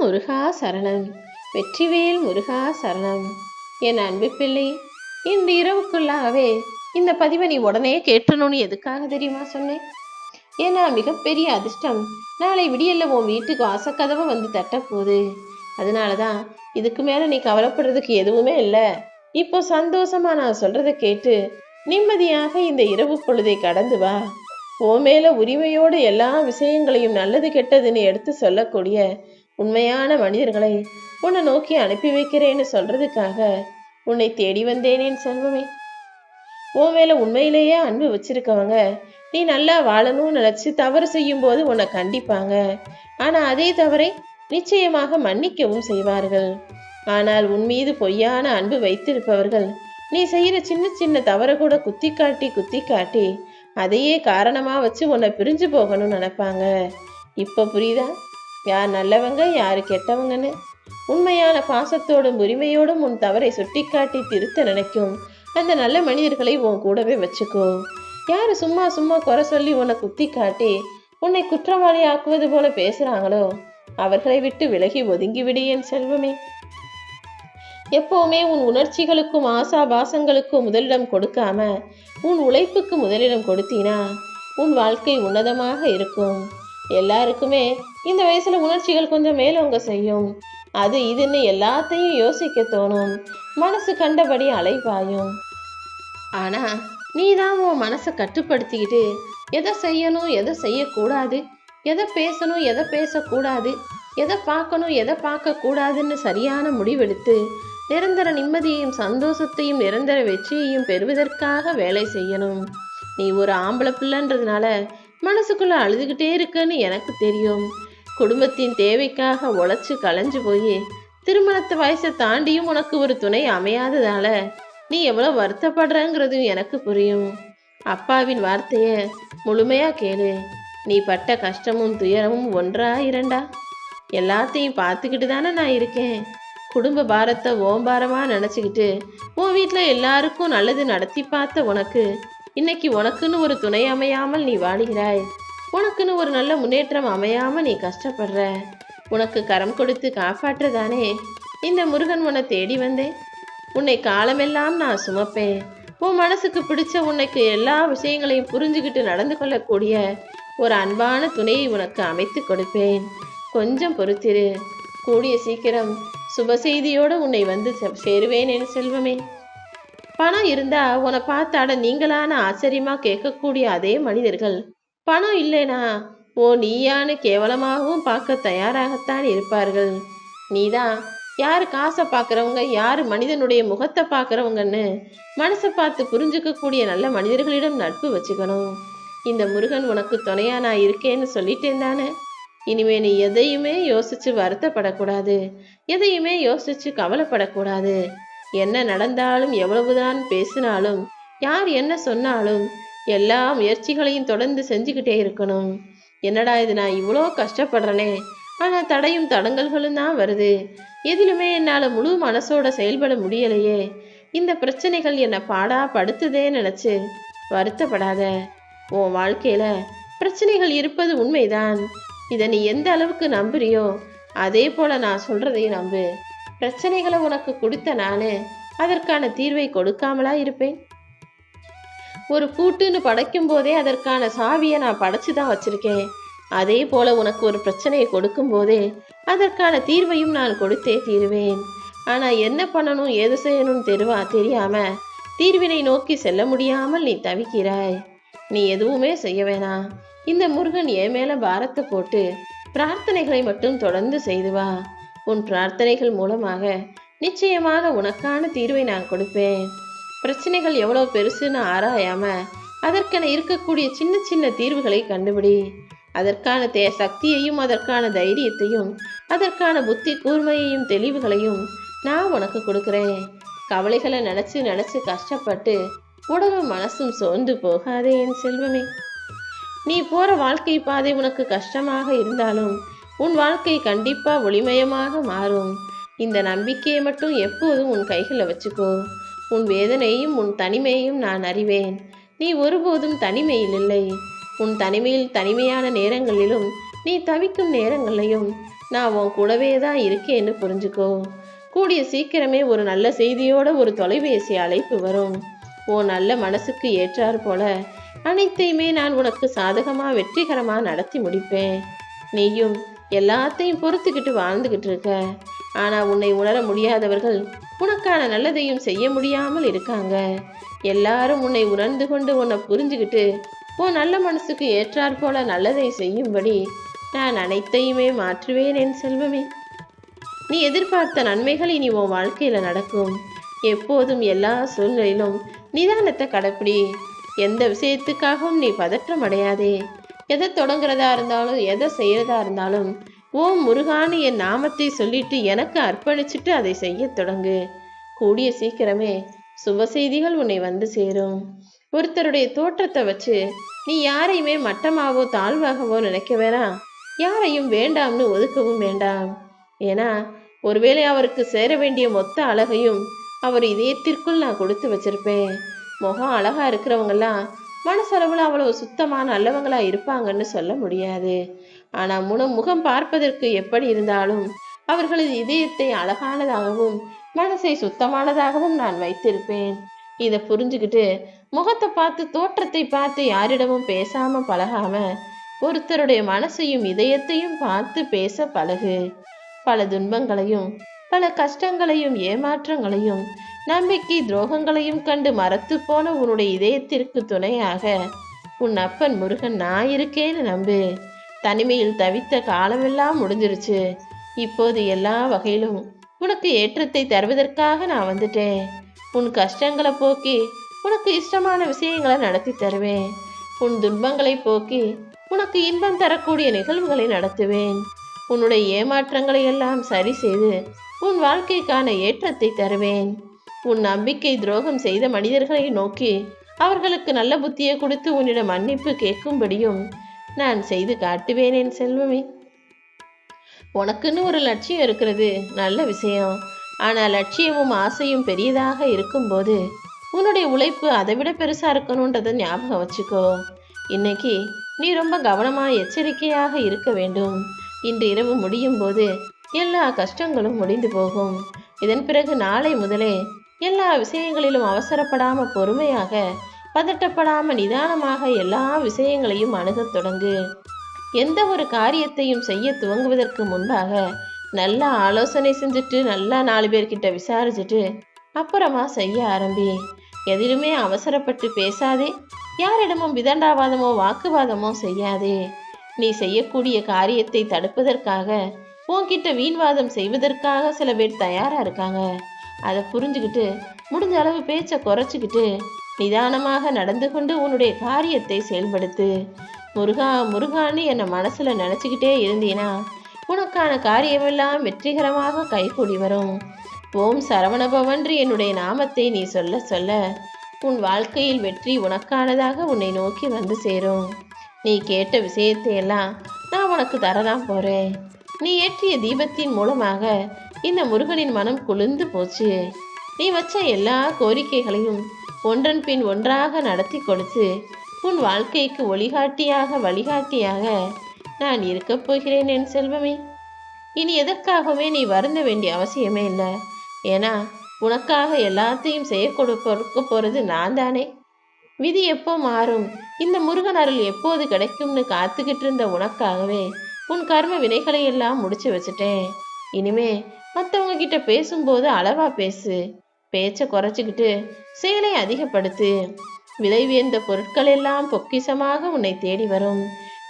முருகா சரணம். வெற்றிவேல் முருகா சரணம். என் அன்பு பிள்ளை இந்த இரவுக்குள்ளாகவே இந்த பதிவை நீ உடனே கேட்டணும்னு எதுக்காக தெரியுமா சொன்னேன்? ஏன்னா மிகப்பெரிய அதிர்ஷ்டம். நாளை விடியல்ல உன் வீட்டுக்கு வாசக்கதவை வந்து தட்டப்போகுது. அதனால தான் இதுக்கு மேலே நீ கவலைப்படுறதுக்கு எதுவுமே இல்லை. இப்போ சந்தோஷமா நான் சொல்றதை கேட்டு நிம்மதியாக இந்த இரவு பொழுதை கடந்து வா. உன் மேல உரிமையோடு எல்லா விஷயங்களையும் நல்லது கெட்டதுன்னு எடுத்து சொல்லக்கூடிய உண்மையான மனிதர்களை உன்னை நோக்கி அனுப்பி வைக்கிறேன்னு சொல்றதுக்காக உன்னை தேடி வந்தேனேன் செல்வமே. உன் மேல உண்மையிலேயே அன்பு வச்சிருக்கவங்க நீ நல்லா வாழணும்னு நினைச்சு தவறு செய்யும் போது உன்னை கண்டிப்பாங்க. ஆனா அதே தவறை நிச்சயமாக மன்னிக்கவும் செய்வார்கள். ஆனால் உன் மீது பொய்யான அன்பு வைத்திருப்பவர்கள் நீ செய்யற சின்ன சின்ன தவற கூட குத்தி காட்டி குத்தி காட்டி அதையே காரணமா வச்சு உன்னை பிரிஞ்சு போகணும்னு நினைப்பாங்க. இப்போ புரியுதா? யார் நல்லவங்க யார் கெட்டவங்கன்னு? உண்மையான பாசத்தோடும் உரிமையோடும் உன் தவறை சுட்டிக்காட்டி திருத்த நினைக்கும். அந்த நல்ல மனிதர்களை உன் கூடவே வச்சுக்கோ. யார் சும்மா சும்மா குறை சொல்லி உன்னை குத்தி காட்டி உன்னை குற்றவாளி ஆக்குவது போல பேசுறாங்களோ? அவர்களை விட்டு விலகி ஒதுங்கி என் செல்வமே. எப்போவுமே உன் உணர்ச்சிகளுக்கும் ஆசாபாசங்களுக்கும் முதலிடம் கொடுக்காம உன் உழைப்புக்கு முதலிடம் கொடுத்தீனா உன் வாழ்க்கை உன்னதமாக இருக்கும். எல்லாருக்குமே இந்த வயசுல உணர்ச்சிகள் கொஞ்சம் மேலோங்க செய்யும். அது இதுன்னு எல்லாத்தையும் யோசிக்க தோணும். மனசு கண்டபடி அலைபாயும். ஆனா நீ தான் உன் மனசை கட்டுப்படுத்திக்கிட்டு எதை செய்யணும் எதை செய்யக்கூடாது எதை பேசணும் எதை பேசக்கூடாது எதை பார்க்கணும் எதை பார்க்கக்கூடாதுன்னு சரியான முடிவெடுத்து நிரந்தர நிம்மதியையும் சந்தோஷத்தையும் நிரந்தர வெற்றியையும் பெறுவதற்காக வேலை செய்யணும். நீ ஒரு ஆம்பளை பிள்ளைன்றதுனால மனசுக்குள்ள அழுதுகிட்டே இருக்குன்னு எனக்கு தெரியும். குடும்பத்தின் தேவைக்காக உழைச்சு களைஞ்சு போய் திருமணத்து வயசை தாண்டியும் உனக்கு ஒரு துணை அமையாததால நீ எவ்வளோ வருத்தப்படுறங்கிறதும் எனக்கு புரியும். அப்பாவின் வார்த்தையை முழுமையாக கேளு. நீ பட்ட கஷ்டமும் துயரமும் ஒன்றா இரண்டா? எல்லாத்தையும் பார்த்துக்கிட்டு தானே நான் இருக்கேன். குடும்ப பாரத்தை ஓம்பாரமாக நினச்சிக்கிட்டு உன் வீட்டில் எல்லாருக்கும் நல்லது நடத்தி பார்த்த உனக்கு இன்னைக்கு உனக்குன்னு ஒரு துணை அமையாமல் நீ வாடுகிறாய் உனக்குன்னு ஒரு நல்ல முன்னேற்றம் அமையாமல் நீ கஷ்டப்படுற. உனக்கு கரம் கொடுத்து காப்பாற்றதானே. இந்த முருகன் உன்னை தேடி வந்தேன் உன்னை காலமெல்லாம் நான் சுமப்பேன். உன் மனசுக்கு பிடிச்ச உன்னைக்கு எல்லா விஷயங்களையும் புரிஞ்சுக்கிட்டு நடந்து கொள்ளக்கூடிய ஒரு அன்பான துணையை உனக்கு அமைத்து கொடுப்பேன். கொஞ்சம் பொறுத்திரு. கூடிய சீக்கிரம் சுப செய்தியோடு உன்னை வந்து சே- சேருவேன் என் செல்வமே. பணம் இருந்தா உன்னை பார்த்தாட நீங்களான ஆச்சரியமா கேட்கக்கூடிய அதே மனிதர்கள். பணம் இல்லைனா ஓ நீயான்னு கேவலமாகவும் பார்க்க தயாராகத்தான் இருப்பார்கள். நீதான் யார் காசை பார்க்குறவங்க யார் மனிதனுடைய முகத்தை பார்க்குறவங்கன்னு மனசை பார்த்து புரிஞ்சுக்கக்கூடிய நல்ல மனிதர்களிடம் நட்பு வச்சுக்கணும். இந்த முருகன் உனக்கு துணையா நான் இருக்கேன்னு சொல்லிட்டேன் தானே? இனிமே நீ எதையுமே யோசிச்சு வருத்தப்படக்கூடாது. எதையுமே யோசிச்சு கவலைப்படக்கூடாது. என்ன நடந்தாலும் எவ்வளவுதான் பேசினாலும் யார் என்ன சொன்னாலும் எல்லா முயற்சிகளையும் தொடர்ந்து செஞ்சுக்கிட்டே இருக்கணும். என்னடா இது நான் இவ்வளோ கஷ்டப்படுறேனே. ஆனால் தடையும் தடங்கல்களும் தான் வருது. எதிலுமே என்னால் முழு மனசோட செயல்பட முடியலையே. இந்த பிரச்சனைகள் என்னை பாடா படுத்துதே நினச்சி வருத்தப்படாத. உன் வாழ்க்கையில் பிரச்சனைகள் இருப்பது உண்மைதான். இதை நீ எந்த அளவுக்கு நம்புறியோ அதே போல நான் சொல்றதையும் நம்பு. பிரச்சனைகளை உனக்கு கொடுத்த நானு அதற்கான தீர்வை கொடுக்காமலா இருப்பேன்? ஒரு கூட்டுன்னு படைக்கும் போதே அதற்கான சாவியை நான் படைச்சு தான் வச்சிருக்கேன். அதே போல உனக்கு ஒரு பிரச்சனையை கொடுக்கும் போதே அதற்கான தீர்வையும் நான் கொடுத்தே தீருவேன். ஆனா என்ன பண்ணணும் ஏது செய்யணும்னு தெருவா தெரியாம தீர்வினை நோக்கி செல்ல முடியாமல் நீ தவிக்கிறாய். நீ எதுவுமே செய்ய வேணாம். இந்த முருகன் என் மேல பாரத்தை போட்டு பிரார்த்தனைகளை மட்டும் தொடர்ந்து செய்துவா உன் பிரார்த்தனைகள் மூலமாக நிச்சயமாக உனக்கான தீர்வை நான் கொடுப்பேன். பிரச்சனைகள் எவ்வளோ பெருசுன்னு ஆராயாம அதற்கென இருக்கக்கூடிய சின்ன சின்ன தீர்வுகளை கண்டுபிடி. அதற்கான தே சக்தியையும் அதற்கான தைரியத்தையும் அதற்கான புத்தி கூர்மையையும் தெளிவுகளையும் நான் உனக்கு கொடுக்குறேன். கவலைகளை நினச்சி நினச்சி கஷ்டப்பட்டு உடலும் மனசும் சோர்ந்து போகாதே என் செல்வமே. நீ போற வாழ்க்கை பாதை உனக்கு கஷ்டமாக இருந்தாலும் உன் வாழ்க்கை கண்டிப்பா ஒளிமயமாக மாறும். இந்த நம்பிக்கையை மட்டும் எப்போதும் உன் கைகளில் வச்சுக்கோ. உன் வேதனையும் உன் தனிமையையும் நான் அறிவேன். நீ ஒருபோதும் தனிமையில் இல்லை. உன் தனிமையில் தனிமையான நேரங்களிலும் நீ தவிக்கும் நேரங்களையும் நான் உன் கூடவே தான் இருக்கேன்னு புரிஞ்சுக்கோ. கூடிய சீக்கிரமே ஒரு நல்ல செய்தியோட ஒரு தொலைபேசி அழைப்பு வரும். உன் நல்ல மனசுக்கு ஏற்றார் போல அனைத்தையுமே நான் உனக்கு சாதகமாக வெற்றிகரமாக நடத்தி முடிப்பேன். நீயும் எல்லாத்தையும் பொறுத்துக்கிட்டு வாழ்ந்துக்கிட்டு இருக்க. ஆனால் உன்னை உணர முடியாதவர்கள் உனக்கான நல்லதையும் செய்ய முடியாமல் இருக்காங்க. எல்லாரும் உன்னை உணர்ந்து கொண்டு உன்னை புரிஞ்சுக்கிட்டு உன் நல்ல மனசுக்கு ஏற்றாற் போல நல்லதை செய்யும்படி நான் அனைத்தையுமே மாற்றுவேன் என் செல்வமே. நீ எதிர்பார்த்த நன்மைகள் இனி உன் வாழ்க்கையில் நடக்கும். எப்போதும் எல்லா சூழ்நிலையிலும் நிதானத்தை கடைப்பிடி. எந்த விஷயத்துக்காகவும் நீ பதற்றம் அடையாதே. எதை தொடங்குறதா இருந்தாலும் எதை செய்யறதா இருந்தாலும் ஓ முருகான்னு என் நாமத்தை சொல்லிட்டு எனக்கு அர்ப்பணிச்சுட்டு அதை செய்யத் தொடங்கு. கூடிய சீக்கிரமே சுப செய்திகள் உன்னை வந்து சேரும். ஒருத்தருடைய தோற்றத்தை வச்சு நீ யாரையுமே மட்டமாகவோ தாழ்வாகவோ நினைக்க வேணாம். யாரையும் வேண்டாம்னு ஒதுக்கவும் வேண்டாம். ஏன்னா ஒருவேளை அவருக்கு சேர வேண்டிய மொத்த அழகையும் அவர் இதயத்திற்குள் நான் கொடுத்து வச்சிருப்பேன். முகம் அழகா இருக்கிறவங்கெல்லாம் மனசளவில் அவ்வளவு சுத்தமான நல்லவங்களாக இருப்பாங்கன்னு சொல்ல முடியாது. ஆனா முன முகம் பார்ப்பதற்கு எப்படி இருந்தாலும் அவர்களது இதயத்தை அழகானதாகவும் மனசை சுத்தமானதாகவும் நான் வைத்திருப்பேன். இதை புரிஞ்சுக்கிட்டு முகத்தை பார்த்து தோற்றத்தை பார்த்து யாரிடமும் பேசாம பழகாம ஒருத்தருடைய மனசையும் இதயத்தையும் பார்த்து பேச பழகு. பல துன்பங்களையும் பல கஷ்டங்களையும் ஏமாற்றங்களையும் நம்பிக்கை துரோகங்களையும் கண்டு மரத்து போன உன்னுடைய இதயத்திற்கு துணையாக. உன் அப்பன் முருகன் நான் இருக்கேன்னு நம்பு. தனிமையில் தவித்த காலமெல்லாம் முடிஞ்சிருச்சு. இப்போது எல்லா வகையிலும் உனக்கு ஏற்றத்தை தருவதற்காக நான் வந்துட்டேன். உன் கஷ்டங்களை போக்கி உனக்கு இஷ்டமான விஷயங்களை நடத்தி தருவேன். உன் துன்பங்களை போக்கி உனக்கு இன்பம் தரக்கூடிய நிகழ்வுகளை நடத்துவேன். உன்னுடைய ஏமாற்றங்களை எல்லாம் சரி செய்து உன் வாழ்க்கைக்கான ஏற்றத்தை தருவேன். உன் நம்பிக்கை துரோகம் செய்த மனிதர்களை நோக்கி அவர்களுக்கு நல்ல புத்தியை கொடுத்து உன்னிடம் மன்னிப்பு கேட்கும்படியும் நான் செய்து காட்டுவேன் என் செல்வமே. உனக்குன்னு ஒரு லட்சியம் இருக்கிறது நல்ல விஷயம். ஆனால் லட்சியமும் ஆசையும் பெரியதாக இருக்கும்போது உன்னுடைய உழைப்பு அதை விட பெருசா இருக்கணுன்றதை ஞாபகம் வச்சுக்கோ. இன்னைக்கு நீ ரொம்ப கவனமா எச்சரிக்கையாக இருக்க வேண்டும். இன்று இரவு முடியும் போது எல்லா கஷ்டங்களும் முடிந்து போகும். இதன் பிறகு நாளை முதலே எல்லா விஷயங்களிலும் அவசரப்படாமல் பொறுமையாக பதட்டப்படாமல் நிதானமாக எல்லா விஷயங்களையும் அணுகத் தொடங்கு. எந்த ஒரு காரியத்தையும் செய்ய துவங்குவதற்கு முன்பாக நல்லா ஆலோசனை செஞ்சுட்டு நல்லா நாலு பேர்கிட்ட விசாரிச்சுட்டு அப்புறமா செய்ய ஆரம்பி. எதிலுமே அவசரப்பட்டு பேசாதே. யாரிடமும் விதண்டாவாதமோ வாக்குவாதமோ செய்யாதே. நீ செய்யக்கூடிய காரியத்தை தடுப்பதற்காக உன்கிட்ட வீண்வாதம் செய்வதற்காக சில பேர் தயாரா இருக்காங்க. அதை புரிஞ்சுக்கிட்டு முடிஞ்ச அளவு பேச்சை குறைச்சிக்கிட்டு நிதானமாக நடந்து கொண்டு உன்னுடைய காரியத்தை செயல்படுத்து. முருகா முருகான்னு என்னை மனசில் நினச்சிக்கிட்டே இருந்தீனா உனக்கான காரியமெல்லாம் வெற்றிகரமாக கைகூடி வரும். ஓம் சரவணபவன்று என்னுடைய நாமத்தை நீ சொல்ல சொல்ல உன் வாழ்க்கையில் வெற்றி உனக்கானதாக உன்னை நோக்கி வந்து சேரும். நீ கேட்ட விஷயத்தையெல்லாம் நான் உனக்கு தரதான் போகிறேன் நீ ஏற்றிய தீபத்தின் மூலமாக இந்த முருகனின் மனம் குளிர்ந்து போச்சு. நீ வச்ச எல்லா கோரிக்கைகளையும் ஒன்றன் பின் ஒன்றாக நடத்தி கொடுத்து உன் வாழ்க்கைக்கு ஒளிகாட்டியாக வழிகாட்டியாக நான் இருக்கப் போகிறேன் என் செல்வமே. இனி எதற்காகவே நீ வருந்த வேண்டிய அவசியமே இல்லை. ஏன்னா உனக்காக எல்லாத்தையும் செய்ய கொடுக்க போறது நான் தானே. விதி எப்போ மாறும்? இந்த முருகன் அருள் எப்போது கிடைக்கும்னு காத்துக்கிட்டு இருந்த உனக்காகவே உன் கர்ம வினைகளை எல்லாம் முடிச்சு வச்சுட்டேன். இனிமே மற்றவங்க கிட்ட பேசும்போது அளவா பேசு. பேச்சை குறைச்சிக்கிட்டு செயலை அதிகப்படுத்து. விலை உயர்ந்த பொருட்கள் எல்லாம் பொக்கிஷமாக உன்னை தேடி வரும்.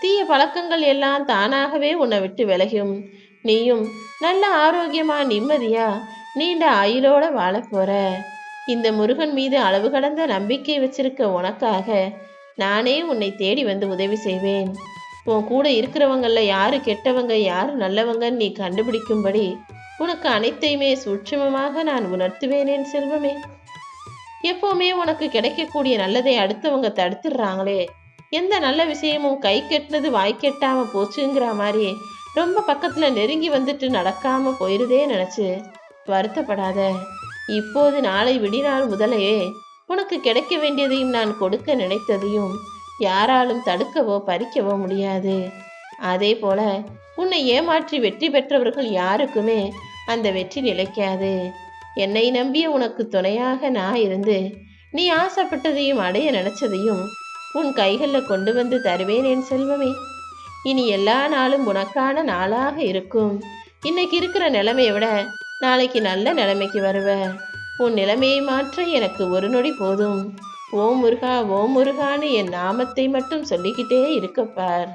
தீய பழக்கங்கள் எல்லாம் தானாகவே உன்னை விட்டு விலகும். நீயும் நல்ல ஆரோக்கியமா நிம்மதியா நீண்ட ஆயுளோட வாழப் போற. இந்த முருகன் மீது அளவு கடந்த நம்பிக்கை வச்சிருக்க உனக்காக நானே உன்னை தேடி வந்து உதவி செய்வேன். உன் கூட இருக்கிறவங்கள யாரு கெட்டவங்க யாரு நல்லவங்கன்னு நீ கண்டுபிடிக்கும்படி உனக்கு அனைத்தையுமே சூட்சமமாக நான் உணர்த்துவேன் என் செல்வமே. எப்பவுமே உனக்கு கிடைக்கக்கூடிய நல்லதை அடுத்தவங்க தடுத்துடுறாங்களே. எந்த நல்ல விஷயமும் கை கெட்டினது வாய் கெட்டாம போச்சுங்கிற மாதிரி ரொம்ப பக்கத்துல நெருங்கி வந்துட்டு நடக்காம போயிருதே நினைச்சு வருத்தப்படாத. இப்போது நாளை விடிநாள் முதலே உனக்கு கிடைக்க வேண்டியதையும் நான் கொடுக்க நினைத்ததையும் யாராலும் தடுக்கவோ பறிக்கவோ முடியாது. அதே போல உன்னை ஏமாற்றி வெற்றி பெற்றவர்கள் யாருக்குமே அந்த வெற்றி நிலைக்காது. என்னை நம்பிய உனக்கு துணையாக நான் இருந்து நீ ஆசைப்பட்டதையும் அடைய நினைச்சதையும் உன் கைகளில் கொண்டு வந்து தருவேன் என் செல்வமே. இனி எல்லா நாளும் உனக்கான நாளாக இருக்கும். இன்னைக்கு இருக்கிற நிலைமையை விட நாளைக்கு நல்ல நிலைமைக்கு வருவ. உன் நிலைமையை மாற்ற எனக்கு ஒரு நொடி போதும். ஓம் முருகா ஓம் முருகான்னு என் நாமத்தை மட்டும் சொல்லிக்கிட்டே இருக்கப்பார்